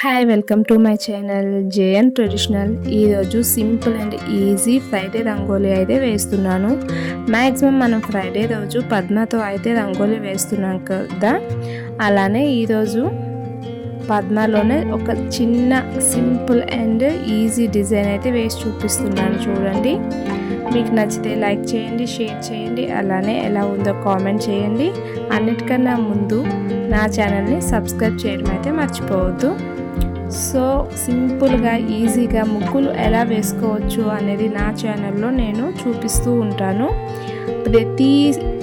Hi welcome to my channel JN traditional ఈరోజు simple and easy Friday rangoli అయితే వేస్తున్నాను. Maximum మనం Friday రోజు పద్మతో అయితే రంగోలీ వేస్తున్నాం కదా. అలానే ఈరోజు పద్మలోనే ఒక చిన్న సింపుల్ అండ్ ఈజీ డిజైన్ అయితే వేసి చూపిస్తున్నాను చూడండి. మీకు నచ్చితే లైక్ చేయండి షేర్ చేయండి అలానే ఎలా ఉందో కామెంట్ చేయండి. అన్నిటికన్నా ముందు నా ఛానల్ని సబ్స్క్రైబ్ చేయడం అయితే మర్చిపోవద్దు. సో సింపుల్గా ఈజీగా ముగ్గులు ఎలా వేసుకోవచ్చు అనేది నా ఛానల్లో నేను చూపిస్తూ ఉంటాను. ప్రతి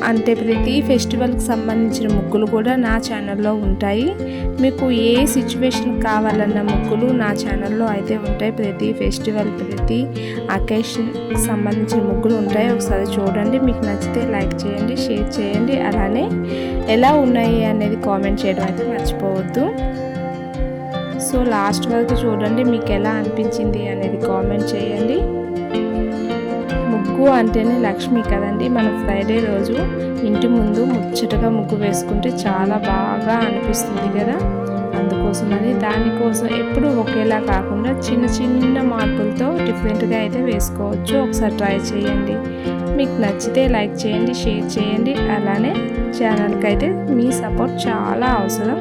అంటే ప్రతి ఫెస్టివల్కి సంబంధించిన ముగ్గులు కూడా నా ఛానల్లో ఉంటాయి. మీకు ఏ సిచ్యువేషన్ కావాలన్న ముగ్గులు నా ఛానల్లో అయితే ఉంటాయి. ప్రతి ఫెస్టివల్ ప్రతి అకేషన్కి సంబంధించిన ముగ్గులు ఉంటాయి. ఒకసారి చూడండి. మీకు నచ్చితే లైక్ చేయండి షేర్ చేయండి. అలానే ఎలా ఉన్నాయి అనేది కామెంట్ చేయడం అయితే మర్చిపోవద్దు. సో లాస్ట్ వరకు చూడండి మీకు ఎలా అనిపించింది అనేది కామెంట్ చేయండి. ముగ్గు అంటేనే లక్ష్మి కదండి. మన ఫ్రైడే రోజు ఇంటి ముందు ముచ్చటగా ముగ్గు వేసుకుంటే చాలా బాగా అనిపిస్తుంది కదా. అందుకోసమని దానికోసం ఎప్పుడు ఒకేలా కాకుండా చిన్న చిన్న మార్పులతో డిఫరెంట్గా అయితే వేసుకోవచ్చు. ఒకసారి ట్రై చేయండి. మీకు నచ్చితే లైక్ చేయండి షేర్ చేయండి. అలానే ఛానల్కి అయితే మీ సపోర్ట్ చాలా అవసరం.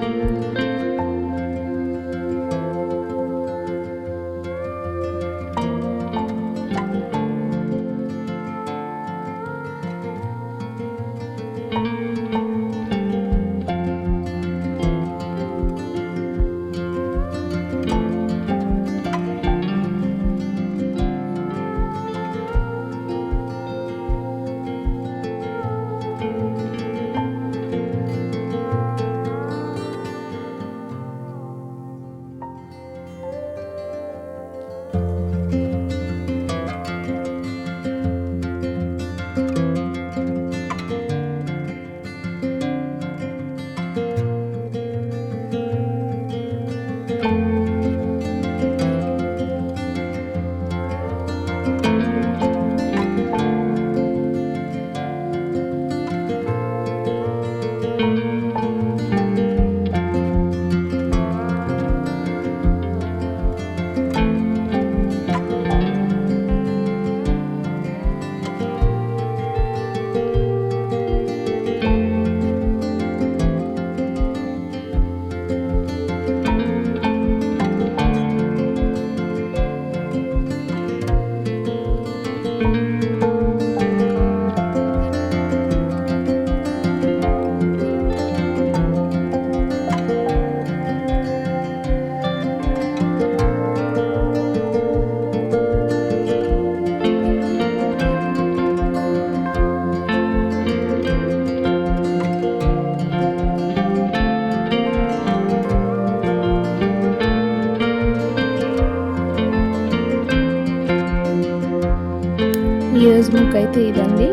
ఈరోజు బుక్ అయితే ఇదండి.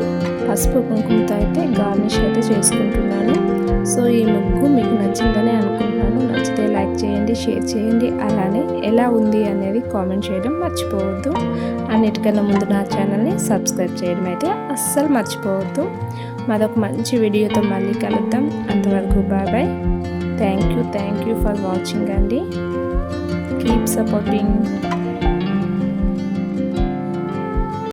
పసుపు కుంకుమతో అయితే గార్నిష్ అయితే చేసుకుంటున్నాను. సో ఈ ముగ్గు మీకు నచ్చిందని అనుకుంటున్నాను. నచ్చితే లైక్ చేయండి షేర్ చేయండి. అలానే ఎలా ఉంది అనేది కామెంట్ చేయడం మర్చిపోవద్దు. అన్నిటికన్నా ముందు నా ఛానల్ని సబ్స్క్రైబ్ చేయడం అయితే అస్సలు మర్చిపోవద్దు. మరొక మంచి వీడియోతో మళ్ళీ కలుద్దాం. అంతవరకు bye bye. Thank you thank you for watching అండి. Keep supporting.